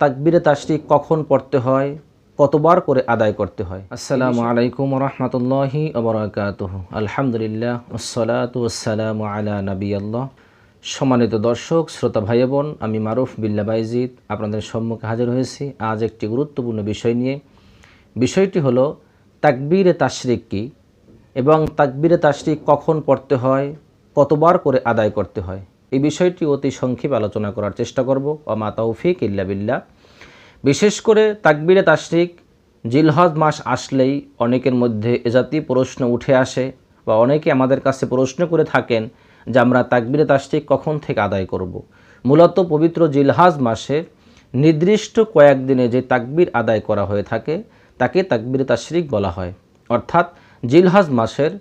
তাকবিরে তাশরিক কখন পড়তে হয়? কতবার করে আদায় করতে হয়? আসসালামু আলাইকুম রহমতুল্লাহি আবরাকাতুহ আলহামদুলিল্লাহ আসসালামু আলা নবী আল্লাহ সম্মানিত দর্শক, শ্রোতা ভাই বোন আমি মারুফ বিল্লা বাইজিদ আপনাদের সম্মুখে হাজির হয়েছি আজ একটি গুরুত্বপূর্ণ বিষয় নিয়ে। বিষয়টি হলো, তাকবীরে তাশরিক কি এবং তাকবীরে তাশরিক কখন পড়তে হয়? কতবার করে আদায় করতে হয়? এই বিষয়টি অতি সংক্ষেপে আলোচনা করার চেষ্টা করব। অমা তৌফিক ইল্লা বিল্লাহ। বিশেষ করে তাকবিরে তাশরিক জিলহজ মাস আসলেই অনেকের মধ্যে এ জাতীয় প্রশ্ন উঠে আসে বা অনেকে আমাদের কাছে প্রশ্ন করে থাকেন যে আমরা তাকবিরে তাশরিক কখন থেকে আদায় করব। মূলত পবিত্র জিলহাজ মাসে নির্দিষ্ট কয়েকদিনে যে তাকবির আদায় করা হয়ে থাকে, তাকে তাকবিরে তাশরিক বলা হয়। অর্থাৎ জিলহজ মাসের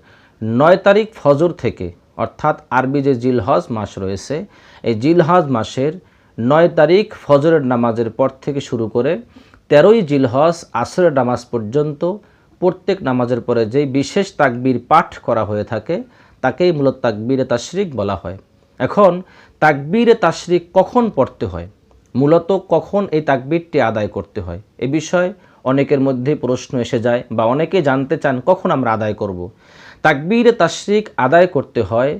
নয় তারিখ ফজর থেকে অর্থাৎ আরবি যে জিলহজ মাস রয়েছে, এই জিলহজ মাসের নয় তারিখ ফজরের নামাজের পর থেকে শুরু করে তেরোই জিলহজ আসরের নামাজ পর্যন্ত প্রত্যেক নামাজের পরে যেই বিশেষ তাকবির পাঠ করা হয়ে থাকে, তাকেই মূলত তাকবীরে তাশরিক বলা হয়। এখন তাকবীরে তাশরিক কখন পড়তে হয়? মূলত কখন এই তাকবীরটি আদায় করতে হয়? এ বিষয়ে অনেকের মধ্যে প্রশ্ন এসে যায় বা অনেকে জানতে চান কখন আমরা আদায় করব। তাকবীরে তাশরিক আদায় করতে হয়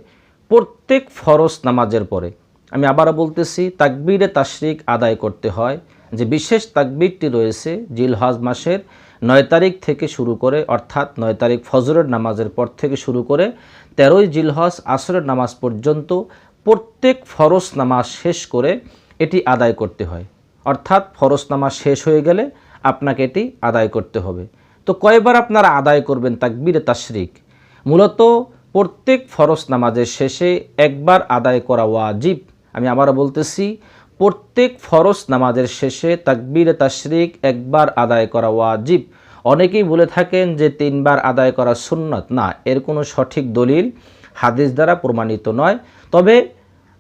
প্রত্যেক ফরজ নামাজের পরে। আমি আবারও বলতেছি, তাকবীরে তাশরিক আদায় করতে হয়। যে বিশেষ তাকবীরটি রয়েছে, জিলহজ মাসের নয় তারিখ থেকে শুরু করে, অর্থাৎ নয় তারিখ ফজরের নামাজের পর থেকে শুরু করে, তেরোই জিলহজ আসরের নামাজ পর্যন্ত প্রত্যেক ফরজ নামাজ শেষ করে এটি আদায় করতে হয়। অর্থাৎ ফরজ নামাজ শেষ হয়ে গেলে আপনাকে এটি আদায় করতে হবে। তো কয়বার আপনারা আদায় করবেন তাকবীরে তাশরিক? মূলত প্রত্যেক ফরজ নামাজের শেষে একবার আদায় করা ওয়াজিব। আমি আবারও বলতেছি, প্রত্যেক ফরজ নামাজের শেষে তাকবির, তাশরিক একবার আদায় করা ওয়াজিব। অনেকেই বলে থাকেন যে তিনবার আদায় করা সুন্নত না, এর কোনো সঠিক দলিল হাদিস দ্বারা প্রমাণিত নয়। তবে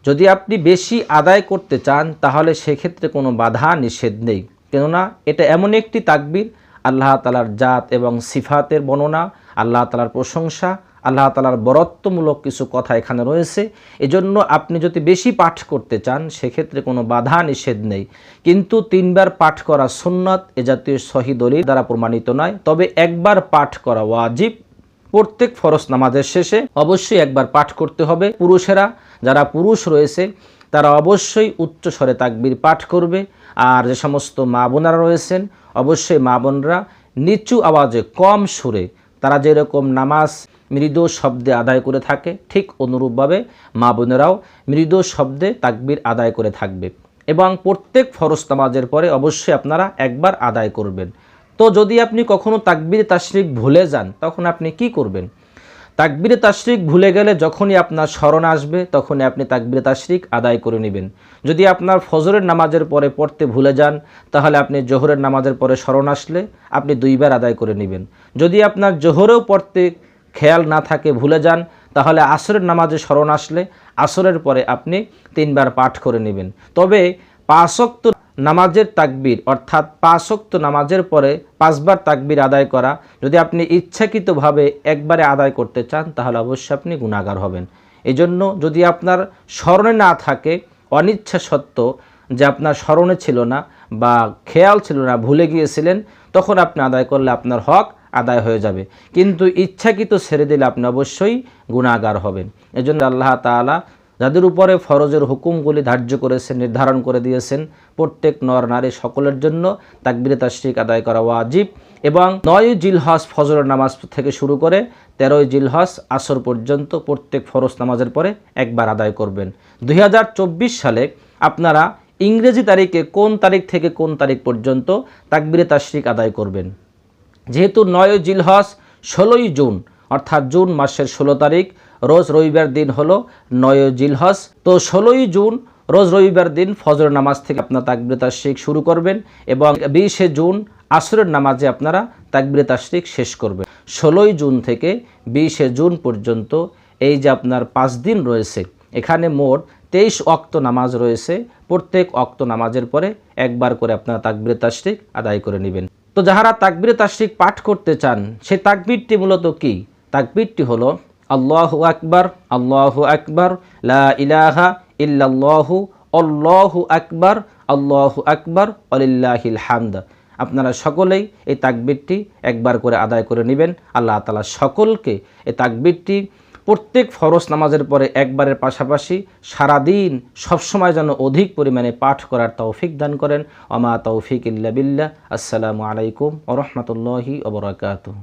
যদি আপনি বেশি আদায় করতে চান, তাহলে সেক্ষেত্রে কোনো বাধা নিষেধ নেই। কেননা এটা এমন একটি তাকবীর আল্লাহ তালার জাত এবং সিফাতের বর্ণনা, আল্লাহ তালার প্রশংসা, আল্লাহ তালার বরত্বমূলক কিছু কথা এখানে রয়েছে। এজন্য আপনি যদি বেশি পাঠ করতে চান, সেক্ষেত্রে কোনো বাধা নিষেধ নেই। কিন্তু তিনবার পাঠ করা সুন্নত, এ জাতীয় শহীদলির দ্বারা প্রমাণিত নয়। তবে একবার পাঠ করা ওয়াজিব। প্রত্যেক ফরজ নামাজের শেষে অবশ্যই একবার পাঠ করতে হবে। পুরুষেরা, যারা পুরুষ রয়েছে, তারা অবশ্যই উচ্চ স্বরে তাকবির পাঠ করবে। আর যে সমস্ত মা বোনারা রয়েছেন অবশ্যই মা বোনরা নিচু আওয়াজে কম সুরে তারা যেরকম নামাজ মৃদু শব্দে আদায় করে থাকে, ঠিক অনুরূপভাবে মা বোনেরাও মৃদু শব্দে তাকবির আদায় করে থাকবে এবং প্রত্যেক ফরজ নামাজের পরে অবশ্যই আপনারা একবার আদায় করবেন। তো যদি আপনি কখনো তাকবির তাশরিক ভুলে যান, তখন আপনি কি করবেন? তাকবিরে তাশরিক ভুলে গেলে যখনই আপনার স্মরণ আসবে, তখনই আপনি তাকবিরে তাশরিক আদায় করে নেবেন। যদি আপনার ফজরের নামাজের পরে পড়তে ভুলে যান, তাহলে আপনি জোহরের নামাজের পরে স্মরণ আসলে আপনি দুইবার আদায় করে নেবেন। যদি আপনার জোহরেও পড়তে খেয়াল না থাকে, ভুলে যান, তাহলে আসরের নামাজে স্মরণ আসলে আসরের পরে আপনি তিনবার পাঠ করে নেবেন। তবে পাঁচক্ত নামাজের তাকবির, অর্থাৎ পাঁচক্ত নামাজের পরে পাঁচবার তাকবির আদায় করা। যদি আপনি ইচ্ছাকৃতভাবে একবারে আদায় করতে চান, তাহলে অবশ্যই আপনি গুণাগার হবেন। এজন্য যদি আপনার স্মরণে না থাকে, অনিচ্ছা সত্ত্বেও যে আপনার স্মরণে ছিল না বা খেয়াল ছিল না, ভুলে গিয়েছিলেন, তখন আপনি আদায় করলে আপনার হক আদায় হয়ে যাবে। কিন্তু ইচ্ছাকৃত ছেড়ে দিলে আপনি অবশ্যই গুণাগার হবেন। এজন্য আল্লাহ তাআলা যাদের উপরে ফরজের হুকুমগুলি ধার্য করেছেন, নির্ধারণ করে দিয়েছেন, প্রত্যেক নর নারী সকলের জন্য তাকবিরে তাশরিক আদায় করা ওয়াজিব এবং নয় জিলহস ফজরের নামাজ থেকে শুরু করে তেরোই জিলহস আসর পর্যন্ত প্রত্যেক ফরজ নামাজের পরে একবার আদায় করবেন। দুই হাজার চব্বিশ সালে আপনারা ইংরেজি তারিখে কোন তারিখ থেকে কোন তারিখ পর্যন্ত তাকবিরে তাশরিক আদায় করবেন? যেহেতু নয় জিলহস ষোলোই জুন, অর্থাৎ জুন মাসের ষোলো তারিখ রোজ রবিবার দিন হলো নয় জিলহস তো ষোলোই জুন রোজ রবিবার দিন ফজর নামাজ থেকে আপনার তাকবির তাশরিক শুরু করবেন এবং বিশে জুন আসরের নামাজে আপনারা তাকবির তাশরিক শেষ করবেন। ষোলোই জুন থেকে বিশে জুন পর্যন্ত এই যে আপনার পাঁচ দিন রয়েছে, এখানে মোট তেইশ অক্ত নামাজ রয়েছে। প্রত্যেক অক্ত নামাজের পরে একবার করে আপনারা তাকবির তাশরিক আদায় করে নেবেন। তো যাহারা তাকবির তাশরিক পাঠ করতে চান সেই তাকবিরটি মূলত কি? তাকবিরটি হলো আল্লাহু আকবার আল্লাহু আকবার, লা ইলাহা ইল্লাল্লাহু অল্লাহু আকবার, আল্লাহু আকবার অলিল্লাহিল হামদ। আপনারা সকলেই এই তাকবিরটি একবার করে আদায় করে নেবেন। আল্লাহ তালা সকলকে এই তাকবিরটি প্রত্যেক ফরজ নামাজের পরে একবারের পাশাপাশি সারাদিন সবসময় যেন অধিক পরিমাণে পাঠ করার তৌফিক দান করেন। অমা তৌফিক ইল্লা বিল্লাহ। আসসালামু আলাইকুম ওরহমতুল্লাহি ওবরাকাতুহ